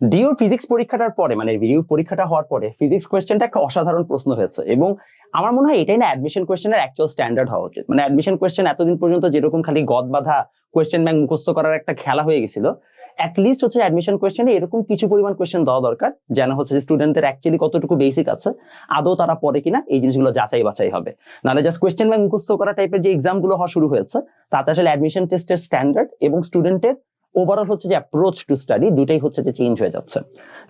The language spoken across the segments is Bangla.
ডিও ফিজিক্স পরীক্ষাটার পরে মানে ডিও পরীক্ষাটা হওয়ার পরে ফিজিক্স কোয়েশ্চেনটা একটা অসাধারণ প্রশ্ন হয়েছে এবং আমার মনে হয় এটাই না অ্যাডমিশন কোয়েশ্চেনের অ্যাকচুয়াল স্ট্যান্ডার্ড হওয়া উচিত। মানে অ্যাডমিশন কোয়েশ্চেন এতদিন পর্যন্ত যেরকম খালি গদ বাঁধা কোয়েশ্চেন ব্যাংক মুখস্থ করার একটা খেলা হয়ে গেছিল অ্যাটলিস্ট হচ্ছে অ্যাডমিশন কোয়েশ্চেনে এরকম কিছু পরিমাণ কোয়েশ্চেন দেওয়া দরকার, যেন হচ্ছে যে স্টুডেন্টদের অ্যাকচুয়ালি কতটুকু বেসিক আছে, আদৌ তারা পড়ে কিনা, এই জিনিসগুলো যাচাই বাছাই হবে। নাহলে জাস্ট কোয়েশ্চেন ব্যাংক মুখস্থ করা টাইপের যে এক্সামগুলো হওয়া শুরু হয়েছে, তাতে আসলে অ্যাডমিশন টেস্টের স্ট্যান্ডার্ড এবং স্টুডেন্টের ওভারঅল হচ্ছে যে অ্যাপ্রোচ টু স্টাডি দুটাই হচ্ছে যে চেঞ্জ হয়ে যাচ্ছে।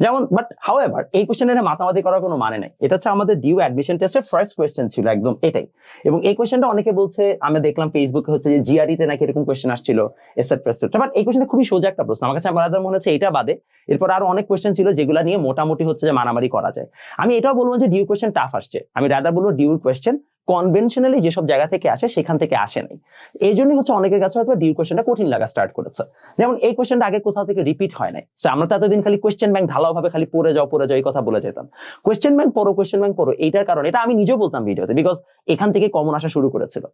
যেমন বাট হাউ এভার এই কোয়েশ্চেনের মাতামাতি করার কোনো মানে নেই। এটা হচ্ছে আমাদের ডিউ অ্যাডমিশন টেস্টের ফার্স্ট কোয়েশ্চেন ছিল একদম এটাই। এবং এই কোয়েশ্চেনটা অনেকে বলছে আমি দেখলাম ফেসবুকে হচ্ছে যে জিআরিতে নাকি এরকম কোয়েশ্চেন আসছিল এসেট্রা এসেট্রা বাট এই কোয়েশ্চেনটা খুবই সোজা একটা প্রশ্ন। আমার কাছে আমার মনে হচ্ছে এটা বাদে, এরপর আরও অনেক কোয়েশ্চেন ছিল যেগুলো নিয়ে মোটামুটি হচ্ছে যে মারামারি করা যায়। আমি এটাও বলব যে ডিউ কোয়েশ্চেন টাফ আসছে। আমি রাদার বলব ডিউর কোয়েশ্চেন কনভেনশনালি যেসব জায়গা থেকে আসে সেখান থেকে আসে নাই। এই জন্যই হচ্ছে অনেকের কাছে হয়তো ডিউ কোয়েশ্চেনটা কঠিন লাগা স্টার্ট করেছে। যেমন এই কোয়েশ্চেনটা আগে কোথাও থেকে রিপিট হয় নাই। So, আমরা তো এতদিন খালি কোয়েশ্চেন ব্যাংক ঢালাও ভাবে খালি পড়ে যাও পড়ে যাও এই কথা বলে যেতাম। কোয়েশ্চেন ব্যাংক পড়ো কোয়েশ্চেন ব্যাংক পড়ো এইটার কারণে এটা আমি নিজেও বলতাম ভিডিওতে বিকজ এখান থেকে কমন আসা শুরু করেছিল।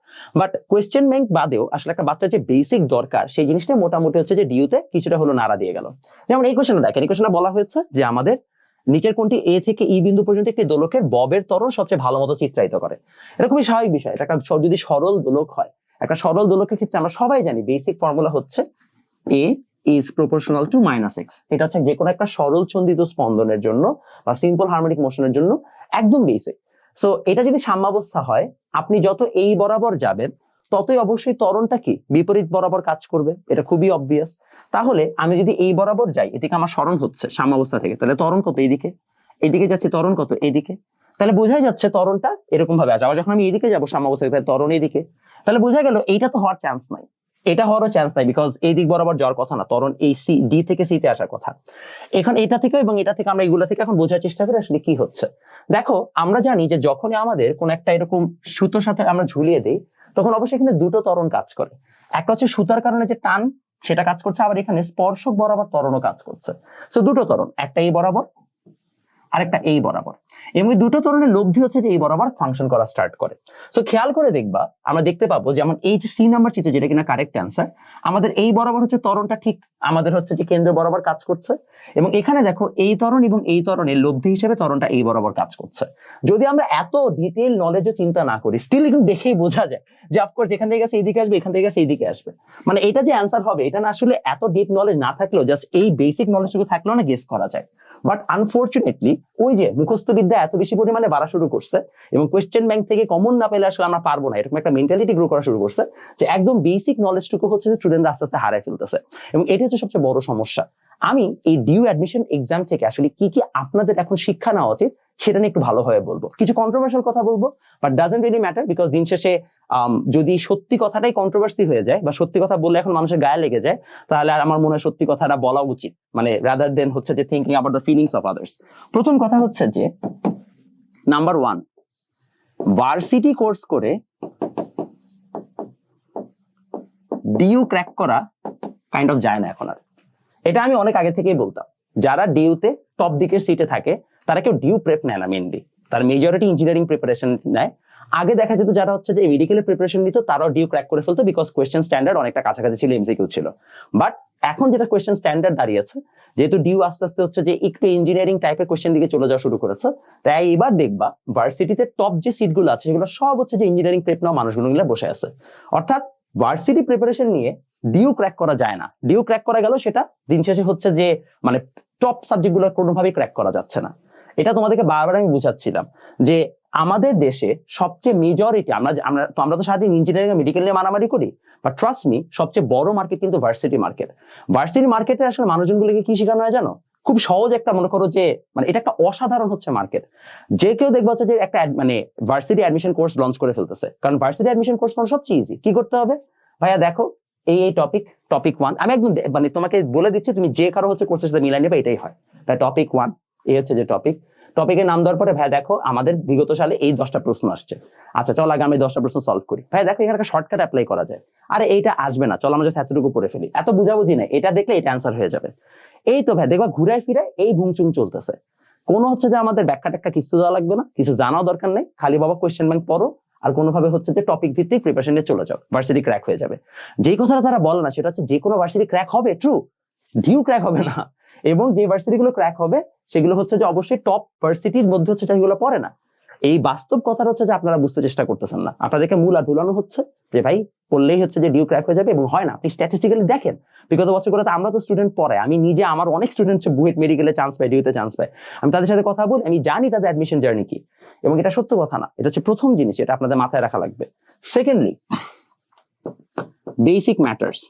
বাট কোয়েশ্চেন ব্যাংক বাদেও আসলে একটা বাচ্চার যে বেসিক দরকার সেই জিনিসটা মোটামুটি হচ্ছে যে ডিউতে কিছুটা হলো নাড়া দিয়ে গেল। যেমন এই কোয়েশ্চেনটা দেখেন এই কোয়েশ্চেনটা বলা হয়েছে যে আমাদের নিচের কোনটি এ থেকে ই বিন্দু পর্যন্ত একটি দোলকের ববের ত্বরণ সবচেয়ে ভালো মতো চিত্রায়িত করে। এটা খুবই স্বাভাবিক বিষয়। এটা একটা যদি সরল দোলক হয়, একটা সরল দোলকের ক্ষেত্রে আমরা সবাই জানি বেসিক ফর্মুলা হচ্ছে A is proportional to minus x এটা হচ্ছে যে কোনো একটা সরল ছন্দিত স্পন্দনের জন্য বা সিম্পল হারমোনিক মোশনের জন্য একদম বেসিক সো এটা যদি সাম্যাবস্থা হয়, আপনি যত এই বরাবর যাবেন ততই অবশ্যই ত্বরণটা কি? বিপরীত বরাবর কাজ করবে? এটা খুবই অবভিয়াস তাহলে আমি যদি এই বরাবর যাই, এদিকে আমার স্মরণ হচ্ছে সাম্যাবস্থা থেকে, তাহলে ত্বরণ কত এইদিকে? এইদিকে যাচ্ছে, ত্বরণ কত এইদিকে? তাহলে বোঝাই যাচ্ছে ত্বরণটা এরকম ভাবে আছে। আবার যখন আমি এইদিকে যাব সাম্যাবস্থা তাহলে ত্বরণ এইদিকে। তাহলে বোঝা গেল এইটা তো হওয়ার চান্স নাই। এটা হওয়ারও চান্স নাই বিকজ এই দিক বরাবর যাওয়ার কথা না। তরণ এই সি ডি থেকে সি তে আসার কথা। এখন এটা থেকে এবং এটা থেকে আমরা এগুলো থেকে এখন বোঝার চেষ্টা করি আসলে কি হচ্ছে। দেখো, আমরা জানি যে যখনই আমাদের কোন একটা এরকম সুতোর সাথে আমরা ঝুলিয়ে দিই তখন অবশ্যই এখানে দুটো ত্বরণ কাজ করে। একটা হচ্ছে সুতার কারণে যে টান, সেটা কাজ করছে, আবার এখানে স্পর্শক বরাবর ত্বরণও কাজ করছে। তো দুটো ত্বরণ একটা এই বরাবর আরেকটা এই বরাবর। এই দুটো ত্বরণের লব্ধি হচ্ছে যে এই বরাবর ফাংশন করা স্টার্ট করে। সো খেয়াল করে দেখবা, আমরা দেখতে পাবো যেমন এই যে সি নাম্বার চিত্র, যেটা কিনা কারেক্ট অ্যান্সার আমাদের এই বরাবর হচ্ছে তরণটা ঠিক, আমাদের হচ্ছে যে কেন্দ্র বরাবর কাজ করছে। এবং এখানে দেখো, এই তরণ এবং এই ত্বরণের লব্ধি হিসেবে তরণটা এই বরাবর কাজ করছে। যদি আমরা এত ডিটেল নলেজে চিন্তা না করি স্টিল কিন্তু দেখেই বোঝা যায় যে অফকোর্স এখান থেকে গেছে, এইদিকে আসবে, এখান থেকে গেছে, এইদিকে আসবে। মানে এটা যে অ্যান্সার হবে, এটা না আসলে এত ডিপ নলেজ না থাকলেও জাস্ট এই বেসিক নলেজটুকু থাকলেও না গেস করা যায়। বাট আনফর্চুনেটলি ওই যে মুখস্থ বিদ্যা এত বেশি পরিমাণে বাড়া শুরু করছে এবং কোয়েশ্চেন ব্যাংক থেকে কমন না পেলে আসলে আমরা পারব না। এরকম একটা মেন্টালিটি গ্রো করা শুরু করছে যে একদম বেসিক নলেজটুকু হচ্ছে যে স্টুডেন্ট আস্তে আস্তে হারাই ফেলতেছে। এবং এটা হচ্ছে সবচেয়ে বড় সমস্যা। আমি এই ডিউ অ্যাডমিশন এক্সাম থেকে আসলে কি কি আপনাদের এখন শিক্ষা নেওয়া উচিত সেটা নিয়ে একটু ভালোভাবে বলব। কিছু কন্ট্রোভার্সিয়াল কথা বলব but doesn't really matter because দিন শেষে যদি সত্যি কথাটাই কন্ট্রোভার্সি হয়ে যায় বা সত্যি কথা বললে এখন মানুষের গায়ে লেগে যায়, তাহলে আর আমার মনে হয় সত্যি কথাটা বলা উচিত। মানে রাদার দেন হচ্ছে যে থিঙ্কিং আবার দ্য ফিলিংস অফ আদার্স প্রথম কথা হচ্ছে যে নাম্বার ওয়ান ভার্সিটি কোর্স করে ডিউ ক্র্যাক করা কাইন্ড অফ যায় না এখন আর। এটা আমি অনেক আগে থেকেই বলতাম। যারা ডিউতে টপ দিকের সিটে থাকে তারা কেউ ডিউ প্রেপ নেয় না মেনলি তার মেজরিটি ইঞ্জিনিয়ারিং প্রিপারেশন নেয়। আগে দেখা যেত যারা হচ্ছে যে মেডিকেলের প্রিপারেশন নিত, তারাও ডিউ ক্র্যাক করে ফেলতো বিকজ কোয়েশ্চেন স্ট্যান্ডার্ড অনেকটা কাছাকাছি ছিল এমসিকিউ ছিল। বাট এখন যেটা কোয়েশ্চেন স্ট্যান্ডার্ড দাঁড়িয়েছে যেহেতু ডিউ আস্তে আস্তে হচ্ছে যে একটু ইঞ্জিনিয়ারিং টাইপের কোয়েশ্চেন দিকে চলে যাওয়া শুরু করেছে, তাই এবার দেখবা ভার্সিটিতে টপ যে সিটগুলো আছে, সেগুলো সব হচ্ছে যে ইঞ্জিনিয়ারিং প্রেপ নেওয়া মানুষগুলো মিলে বসে আছে। অর্থাৎ ভার্সিটি প্রিপারেশন নিয়ে ডিউ ক্র্যাক করা যায় না। ডিউ ক্র্যাক করা গেল সেটা দিন শেষে হচ্ছে যে মানে টপ সাবজেক্টগুলো কোনোভাবেই ক্র্যাক করা যাচ্ছে না। এটা তোমাদেরকে বারবার আমি বুঝাচ্ছিলাম যে আমাদের দেশে সবচেয়ে মেজরিটি আমরা আমরা, তো আমরা তো সারাদিন ইঞ্জিনিয়ারিং মেডিকেল নিয়ে মারামারি করি বাট ট্রাস্ট মি সবচেয়ে বড় মার্কেট কিন্তু ভার্সিটি মার্কেট ভার্সিটি মার্কেটে আসলে মানুষজনগুলোকে কি শেখানো হয় জানো? খুব সহজ একটা, মনে করো যে মানে এটা একটা অসাধারণ হচ্ছে মার্কেট যে কেউ দেখব হচ্ছে যে একটা মানে ভার্সিটি অ্যাডমিশন কোর্স লঞ্চ করে ফেলতেছে, কারণ ভার্সিটি অ্যাডমিশন কোর্স মানে সবচেয়ে ইজি কি করতে হবে? ভাইয়া দেখো, এই এই টপিক টপিক ওয়ান আমি একদম মানে তোমাকে বলে দিচ্ছি, তুমি যে কারও হচ্ছে কোর্সের সাথে মিলাই নেবে, এটাই হয়। তাই টপিক ওয়ান এই হচ্ছে যে টপিক টপিকের নাম দেওয়ার পরে, ভাই দেখো, আমাদের বিগত সালে এই দশটা প্রশ্ন আসছে। আচ্ছা চল আগে আমি দশটা প্রশ্ন সলভ করি। ভাই দেখো, এখানে একটা শর্টকাট অ্যাপ্লাই করা যায়। আরে, এইটা আসবে না। চল আমরা just এতটুকু পড়ে ফেলি। এত বুঝাবুঝি নাই এটা দেখলে এটা অ্যান্সার হয়ে যাবে। এই তো ভাই, দেখবা ঘুরায় ফিরে এই ভুংচুং চলতেছে। কোনো হচ্ছে যে আমাদের ব্যাখ্যা ট্যাখ্যা কিছু দেওয়া লাগবে না। কিছু জানাও দরকার নেই। খালি বাবা কোয়েশ্চেন ব্যাংক পড়ো। আর কোনোভাবে হচ্ছে যে টপিক ভিত্তিক প্রিপারেশন নিয়ে চলে যাও। ভার্সিটি ক্র্যাক হয়ে যাবে। যেই কথাটা তারা বলে না, সেটা হচ্ছে যে কোনো ভার্সিটি ক্র্যাক হবে ট্রু ডিউ ক্র্যাক হবে না। এবং যে ভার্সিটি গুলো ক্র্যাক হবে সেগুলো হচ্ছে যে অবশ্যই টপ ভার্সিটির মধ্যে হচ্ছে যেগুলো পড়ে না। এই বাস্তব কথাটা হচ্ছে যে আপনারা বুঝতে চেষ্টা করতেছেন না। আপনাদেরকে মূল আর ধুলানো হচ্ছে যে ভাই, পড়লেই হচ্ছে যে ডিউ ক্র্যাক হয়ে যাবে এবং হয় না। আপনি স্ট্যাটিস্টিক্যালি দেখেন, বিগত বছরগুলোতে আমরা তো স্টুডেন্ট পড়ে। আমি নিজে, আমার অনেক স্টুডেন্ট বুয়েট মেডিকেলে চান্স পাই ডিউতে চান্স পাই আমি তাদের সাথে কথা বলি, আমি জানি তাদের অ্যাডমিশন জার্নি কি। এবং এটা সত্য কথা না, এটা হচ্ছে প্রথম জিনিস, এটা আপনাদের মাথায় রাখা লাগবে। সেকেন্ডলি বেসিক ম্যাটার্স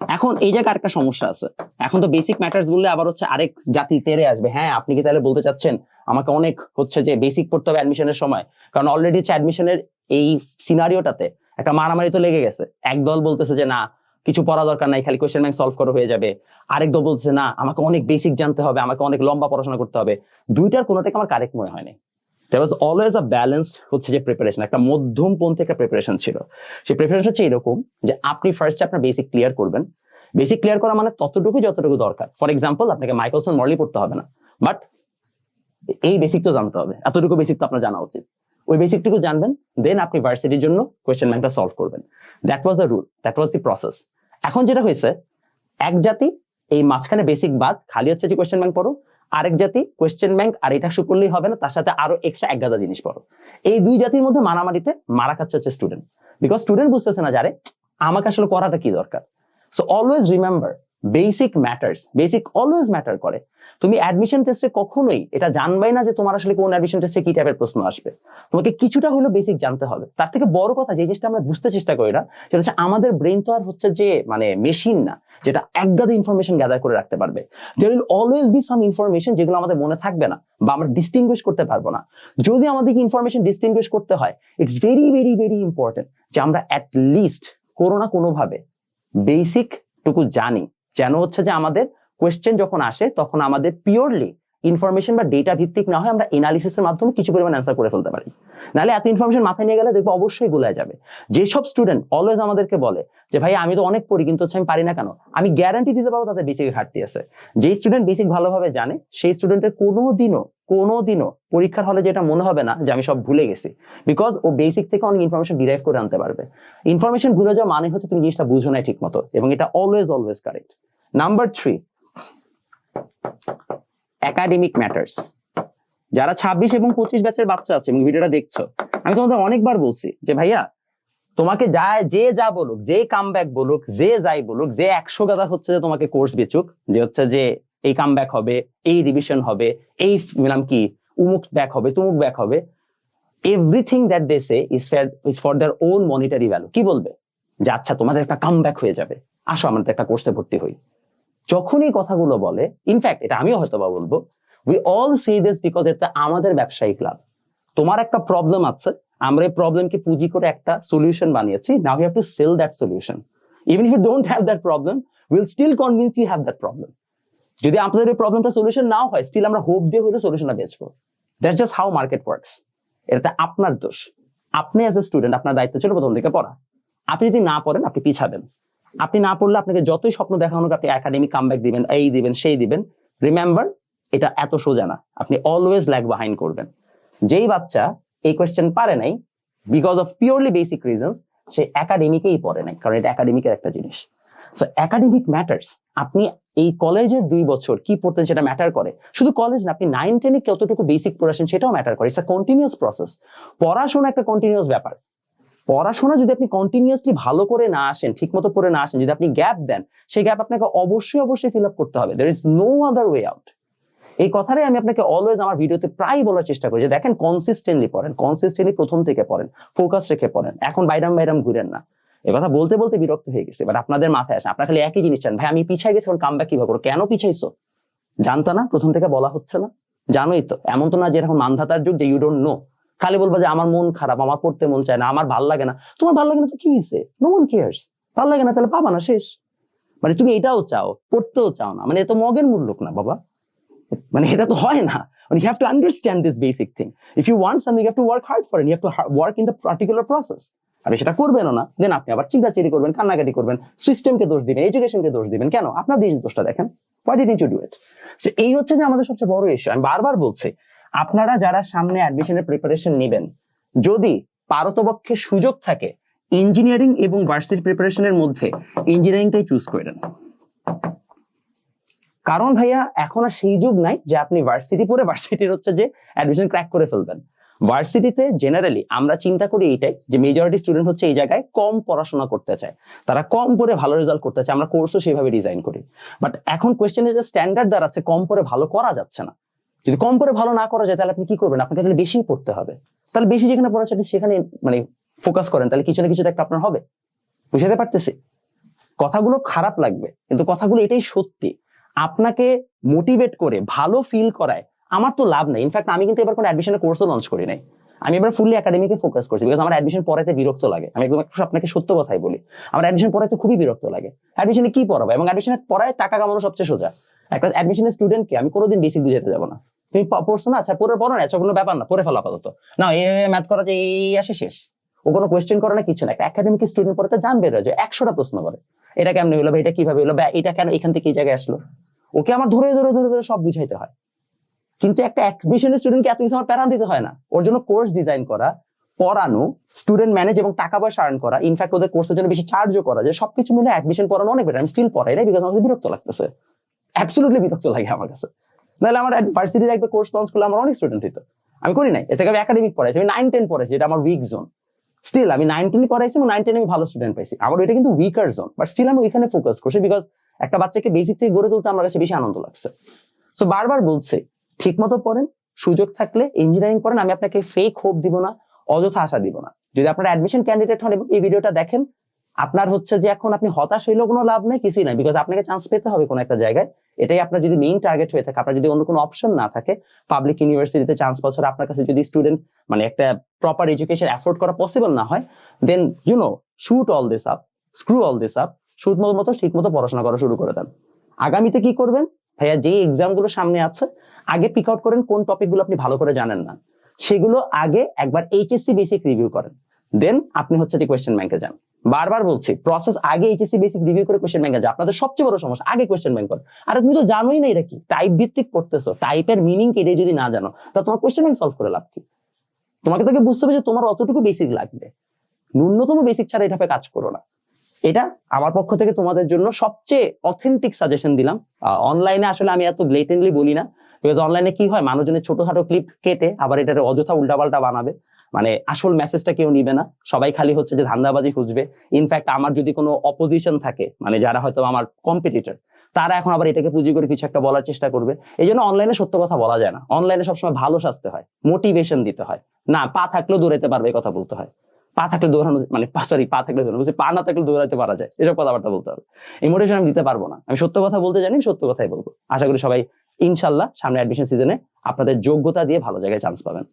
এখন এই জায়গায় একটা সমস্যা আছে। এখন তো বেসিক ম্যাটার্স বললে আবার হচ্ছে আরেক জাতি তেরে আসবে। হ্যাঁ আপনি কি তাহলে বলতে চাচ্ছেন আমাকে অনেক হচ্ছে যে বেসিক পড়তে হবে অ্যাডমিশনের সময়? কারণ অলরেডি হচ্ছে অ্যাডমিশনের এই সিনারিওটাতে একটা মারামারি তো লেগে গেছে। এক দল বলতেছে যে, না, কিছু পড়া দরকার নাই, খালি কোয়েশ্চেন ব্যাংক সলভ করা হয়ে যাবে। আরেক দল বলতেছে, না, আমাকে অনেক বেসিক জানতে হবে, আমাকে অনেক লম্বা পড়াশোনা করতে হবে। দুইটার কোনোটাকে আমার কারেক্ট মনে হয়নি there was always a balance হচ্ছে যে প্রিপারেশন একটা একটা প্রিপারেশন ছিল। প্রিপারেশন হচ্ছে এরকম যে আপনি ফার্স্টে আপনার বেসিক ক্লিয়ার করবেন। বেসিক ক্লিয়ার করা মানে ততটুকু যতটুকু দরকার। ফর এক্সাম্পল আপনাকে পড়তে হবে না। বাট এই বেসিক তো জানতে হবে। এতটুকু বেসিক তো আপনার জানা উচিত। ওই বেসিকটুকু জানবেন দেন আপনি ভার্সিটির জন্য কোয়েশ্চেন ব্যাংকটা সলভ করবেন। That was a rule that was the process এখন যেটা হয়েছে, এক জাতি এই মাঝখানে বেসিক বাদ, খালি হচ্ছে যে কোয়েশ্চেন ব্যাংক পড়ো আরেক জাতি কোয়েশ্চেন ব্যাংক আর এটা শু করলেই হবে না, তার সাথে আরও এক্সট্রা এক গাদা জিনিস পড়ো। এই দুই জাতির মধ্যে মারামারিতে মারা খাচ্ছে হচ্ছে স্টুডেন্ট বিকজ স্টুডেন্ট বুঝতেছে না যারে আমাকে আসলে করাটা কি দরকার? So always remember basic matters basic always matter করে। তুমি অ্যাডমিশন টেস্টে কখনোই এটা জানবাই না যে তোমার আসলে কোন অ্যাডমিশন টেস্টে কি টাইপের প্রশ্ন আসবে। তোমাকে কিছুটা হলেও বেসিক জানতে হবে। তার থেকে বড় কথা যে জিনিসটা আমরা বুঝতে চেষ্টা করি না, সেটা হচ্ছে আমাদের ব্রেন তো আর হচ্ছে যে মানে মেশিন না, যেটা একগাদা ইনফরমেশন গ্যাদার করে রাখতে পারবে। There will always be some information যেগুলো আমাদের মনে থাকবে না বা আমরা ডিস্টিংগুইশ করতে পারব না। যদি আমাদেরকে ইনফরমেশন ডিস্টিংগুইশ করতে হয় it's very very very important যে আমরা অ্যাট লিস্ট কোনো না কোনোভাবে বেসিক টুকু জানি। যেন হচ্ছে যে আমাদের কোয়েশ্চেন যখন আসে, তখন আমাদের পিওরলি ইনফরমেশন বা ডেটা ভিত্তিক না হয় আমরা এনালিসিসের মাধ্যমে কিছু পরিমাণ অ্যান্সার করে ফেলতে পারি। নাহলে এত ইনফরমেশন মাথায় নিয়ে গেলে দেখব অবশ্যই গোলায় যাবে। যেসব স্টুডেন্ট অলওয়েজ আমাদেরকে বলে যে, ভাই, আমি তো অনেক পড়ি, কিন্তু হচ্ছে আমি পারি না কেন? আমি গ্যারান্টি দিতে পারব তাদের বেসিক ঘাটতি আছে। যে স্টুডেন্ট বেসিক ভালোভাবে জানে, সেই স্টুডেন্টের কোনো দিনও কোনো দিনও পরীক্ষার হলে যেটা মনে হবে না যে, আমি সব ভুলে গেছি। বিকজ ও বেসিক থেকে অনেক ইনফরমেশন ডিরাইভ করে আনতে পারবে। ইনফরমেশন ভুলে যাওয়া মানে হচ্ছে তুমি জিনিসটা বুঝো না ঠিক মতো এবং এটা always always correct number three academic matters যারা ছাব্বিশ এবং পঁচিশ ব্যাচের বাচ্চা আছে, এবং ভিডিওটা দেখছ, আমি তোমাদের অনেকবার বলছি যে, ভাইয়া, তোমাকে যা, যে যা বলুক, যে কাম বলুক, যে যাই বলুক, যে একশো গাদা হচ্ছে যে তোমাকে কোর্স বেচুক, যে হচ্ছে যে এই কাম হবে, এই রিভিশন হবে, এই নাম কি, উমুক ব্যাক হবে, তুমুক ব্যাক হবে everything that they say is for their own monetary value কি বলবে? যে আচ্ছা তোমাদের একটা কাম ব্যাক হয়ে যাবে। আসো আমাদের একটা কোর্সে ভর্তি হই। যখন এই কথাগুলো বলে ইনফ্যাক্ট এটা আমিও হয়তো বা বলব we all say this because এটা আমাদের ব্যবসায়িক লাভ। তোমার একটা প্রবলেম আছে, আমরা এই প্রবলেমকে পুঁজি করে একটা সলিউশন বানিয়েছি now you have to sell that solution even if you don't have that problem will still convince you have that problem যদি আপনাদের এই প্রবলেমটা সলিউশন নাও হয় স্টিল আমরা হোপ দিয়ে হলে সলিউশনটা বেচবো। That's just how market works এটাতে আপনার দোষ। আপনি অ্যাজ এ স্টুডেন্ট আপনার দায়িত্ব ছিল প্রথম থেকে পড়া। আপনি যদি না পড়েন, আপনি পিছাবেন। আপনি না পড়লে আপনাকে যতই স্বপ্ন দেখানো হোক, আপনি একাডেমিক কামব্যাক দিবেন এই দিবেন সেই দিবেন। রিমেম্বার এটা এত সোজা না। আপনি অলওয়েজ ল্যাগ বাহাইন্ড করবেন। যেই বাচ্চা এই কোয়েশ্চেন পারে নাই because of purely basic reasons সে একাডেমিকেই পড়ে নাই কারণ এটা একাডেমিকের একটা জিনিস। সো একাডেমিক ম্যাটার্স আপনি এই কলেজের দুই বছর কি পড়তেন সেটা ম্যাটার করে। শুধু কলেজ না আপনি নাইন টেনে কতটুকু বেসিক পড়াছেন সেটাও ম্যাটার করে। ইটস আ কন্টিনিউয়াস প্রসেস পড়াশোনা একটা কন্টিনিউস ব্যাপার। পড়াশোনা যদি আপনি কন্টিনিউয়াসলি ভালো করে না আসেন ঠিক মতো পড়ে না আসেন, যদি আপনি গ্যাপ দেন, সেই গ্যাপ আপনাকে অবশ্যই অবশ্যই ফিল আপ করতে হবে। There is no other way out এই কথাটাই আমি আপনাকে অলওয়েজ আমার ভিডিওতে প্রায় বলার চেষ্টা করি যে দেখেন কনসিস্টেন্টলি পড়েন কনসিস্টেন্টলি প্রথম থেকে পড়েন ফোকাস রেখে পড়েন, এখন বাইরাম বাইরাম ঘুরেন না। এ কথা বলতে বলতে বিরক্ত হয়ে গেছে বাট আপনাদের মাথায় আসে, আপনার খালি একই জিনিস চান, ভাই, আমি পিছাই গেছি, এখন কামব্যাক কীভাবে করো কেন পিছাইছো? জানতো না, প্রথম থেকে বলা হচ্ছে না? জানোই তো, এমন তো না যে এখন মানধাতার যুগ যে ইউ ডোন্ট নো খালি বলবা যে আমার মন খারাপ, আমার পড়তে মন চায় না, আমার ভালো লাগে না। তোমার ভালো লাগে না তো কি হয়েছে নো ওয়ান কেয়ার্স ভালো লাগে না তাহলে পাবা না, শেষ। মানে তুমি এটাও চাও, পড়তেও চাও না। মানে এ তো মগের মূল্যক না, বাবা। মানে এটা তো হয় না। মানে you have to understand this basic thing if you want something you have to work hard for you have to work in the particular process আপনি সেটা করবেন না। দেন আপনি আবার চিন্তাচিরি করবেন, কান্নাকাটি করবেন সিস্টেমকে দোষ দিবেন এডুকেশনকে দোষ দিবেন। কেন? আপনার দিন দোষটা দেখেন। Why did you do it এই হচ্ছে যে আমাদের সবচেয়ে বড় ইস্যু আমি বারবার বলছি আপনারা যারা সামনে অ্যাডমিশনের প্রিপারেশন নেবেন, যদি পারতপক্ষে সুযোগ থাকে ইঞ্জিনিয়ারিং এবং ভার্সিটি প্রিপারেশনের মধ্যে ইঞ্জিনিয়ারিংটাই চুজ করে কারণ ভাইয়া, এখন আর সেই যুগ নাই যে আপনি ভার্সিটি পড়ে ভার্সিটির হচ্ছে যে অ্যাডমিশন ক্র্যাক করে ফেলবেন। ভার্সিটিতে জেনারেলি আমরা চিন্তা করি এইটাই যে মেজরিটি স্টুডেন্ট হচ্ছে এই জায়গায় কম পড়াশোনা করতে চায়। তারা কম পড়ে ভালো রেজাল্ট করতে চায়। আমরা কোর্সও সেইভাবে ডিজাইন করি। বাট এখন কোয়েশ্চেনের যে স্ট্যান্ডার্ড দাঁড়াচ্ছে কম পড়ে ভালো করা যাচ্ছে না। যদি কম পড়ে ভালো না করা যায়, তাহলে আপনি কি করবেন? আপনাকে তাহলে বেশি পড়তে হবে। তাহলে বেশি যেখানে পড়া চাই সেখানে মানে ফোকাস করেন। তাহলে কিছু না কিছু একটা আপনার হবে। বুঝাতে পারতেছি? কথাগুলো খারাপ লাগবে, কিন্তু কথাগুলো এটাই সত্যি। আপনাকে মোটিভেট করে, ভালো ফিল করায়, আমার তো লাভ নেই। ইনফ্যাক্ট আমি কিন্তু এবার কোনো অ্যাডমিশনের কোর্সও লঞ্চ করি নাই। আমি এবার ফুললি একাডেমিকে ফোকাস করছি বিকজ আমার অ্যাডমিশন পড়াতে বিরক্ত লাগে। আমি একদম আপনাকে সত্য কথাই বলি। আমার অ্যাডমিশন পড়াতে খুবই বিরক্ত লাগে। অ্যাডমিশনে কি পড়াবো? এবং অ্যাডমিশনে পড়ায় টাকা কামানো সবচেয়ে সোজা। একটা অ্যাডমিশনের স্টুডেন্টকে আমি কোনোদিন বেসিক বুঝাতে যাব না। তুমি পড়ছো না আচ্ছা পড়ে পড়ো না এসব কোনো ব্যাপার না, পড়ে ফেলো আপাতত। না এ ম্যাথ করা যে এই আসে শেষ। ও কোনো কোয়েশ্চেন করে না, কিছু না। একটা একাডেমিক স্টুডেন্ট পড়াতে জানবে যে একশোটা প্রশ্ন করে। এটা কেমন হলো বা এটা কীভাবে হলো? বা এটা কেন এখান থেকে এই জায়গায় আসলো? ওকে আমার ধরে ধরে ধরে ধরে সব বুঝাইতে হয়। কিন্তু একটা অ্যাডমিশনের স্টুডেন্টকে এত কিছু আমার প্যারান দিতে হয় না। ওর জন্য কোর্স ডিজাইন করা, পড়ানো স্টুডেন্ট ম্যানেজ এবং টাকা পয়সা আর্ন করা ইনফ্যাক্ট ওদের কোর্সের জন্য বেশি চার্জও করা যায় সবকিছু মিলে অ্যাডমিশন পড়ানো অনেক বেটার আমি স্টিল পড়াই না বিকজ আমাকে বিরক্ত লাগতেছে। অ্যাবসলুটলি বিরক্ত লাগে আমার কাছে। নাহলে আমার ভার্সিটির একটা কোর্স লঞ্চ করলে আমার অনেক স্টুডেন্ট হতো আমি করি নাই এতে আমি একাডেমিক পড়াইছি, আমি নাইন টেন পড়াইছি, এটা আমার উইক জোন স্টিল আমি নাইন টেনে পড়াইছি এবং নাইন টেনে আমি ভালো স্টুডেন্ট পাইছি। আমার ওইটা কিন্তু উইকার জোন বাট স্টিল আমি ওইখানে ফোকাস করছি বিকজ একটা বাচ্চাকে বেসিক থেকে গড়ে তুলতে আমার কাছে বেশি আনন্দ লাগছে। সো বারবার বলছে ঠিক মতো পড়েন, সুযোগ থাকলে ইঞ্জিনিয়ারিং পড়েন, আমি আপনাকে ফেক হোপ দিব না, অযথা আশা দিব না। যদি আপনার অ্যাডমিশন ক্যান্ডিডেট হন এবং এই ভিডিওটা দেখেন, আপনার হচ্ছে যে এখন আপনি হতাশ হইলেও কোনো লাভ নেই, কিছুই নাই বিকজ আপনাকে চান্স পেতে হবে কোনো একটা জায়গায়। এটাই আপনার যদি মেইন টার্গেট হয়ে থাকে, আপনার যদি অন্য কোনো অপশন না থাকে পাবলিক ইউনিভার্সিটিতে চান্স পাওয়া আপনার কাছে যদি স্টুডেন্ট মানে একটা প্রপার এডুকেশন অ্যাফোর্ড করা পসিবল না হয় then you know shoot all this up screw all this up shoot মতো মতো, ঠিক মতো পড়াশোনা করা শুরু করে দেন। আগামীতে কি করবেন? ভাইয়া, যে এক্সামগুলো সামনে আছে, আগে পিক আউট করেন কোন টপিকগুলো আপনি ভালো করে জানেন না। সেগুলো আগে একবার এইচএসসি বেসিক রিভিউ করেন। দেন আপনি হচ্ছে যে কোয়েশ্চেন ব্যাংকে যান। বারবার বলছি প্রসেস আগে এইচএসসি বেসিক রিভিউ করে কোয়েশ্চেন ব্যাংকে যান আপনাদের সবচেয়ে বড় সমস্যা, আগে কোয়েশ্চেন ব্যাংক করেন আরে তুমি তো জানোই না এটা কি। টাইপ ভিত্তিক পড়তেছো টাইপের মিনিং কি যদি না জানো, তা তোমার কোয়েশ্চেন ব্যাংক সলভ করে লাভ কি? তোমাকে তোকে বুঝতে হবে যে তোমার অতটুকু বেসিক লাগবে। ন্যূনতম বেসিক ছাড়া এটাপে কাজ করো না। এটা আমার পক্ষ থেকে তোমাদের জন্য সবচেয়ে অথেন্টিক সাজেশন দিলাম। অনলাইনে আসলে আমি এত ব্লেটেন্টলি বলি না। বিকজ অনলাইনে কি হয়, মানুষজনের ছোটখাটো ক্লিপ কেটে আবার এটার অযথা উল্টাপাল্টা বানাবে। মানে আসল মেসেজটা কেউ নিবে না। সবাই খালি হচ্ছে যে ধান্দাবাজি খুঁজবে। ইনফ্যাক্ট আমার যদি কোনো অপোজিশন থাকে মানে যারা হয়তো আমার কম্পিটিটর তারা এখন আবার এটাকে পুঁজি করে কিছু একটা বলার চেষ্টা করবে। এই জন্য অনলাইনে সত্য কথা বলা যায় না। অনলাইনে সবসময় ভালো সাজতে হয় মোটিভেশন দিতে হয়। না পা থাকলেও দৌড়াইতে পারবে কথা বলতে হয়। পা থাকলে দৌড়ানো মানে সরি পা থাকলে দৌড়ানো বলছি, পা না থাকলে দৌড়াইতে পারা যায়। এসব কথাবার্তা বলতে হবে। এই মোটিভেশন আমি দিতে পারব না। আমি সত্য কথা বলতে জানি সত্য কথাই বলব। আশা করি সবাই ইনশাল্লাহ সামনে অ্যাডমিশন সিজনে আপনাদের যোগ্যতা দিয়ে ভালো জায়গায় চান্স পাবেন।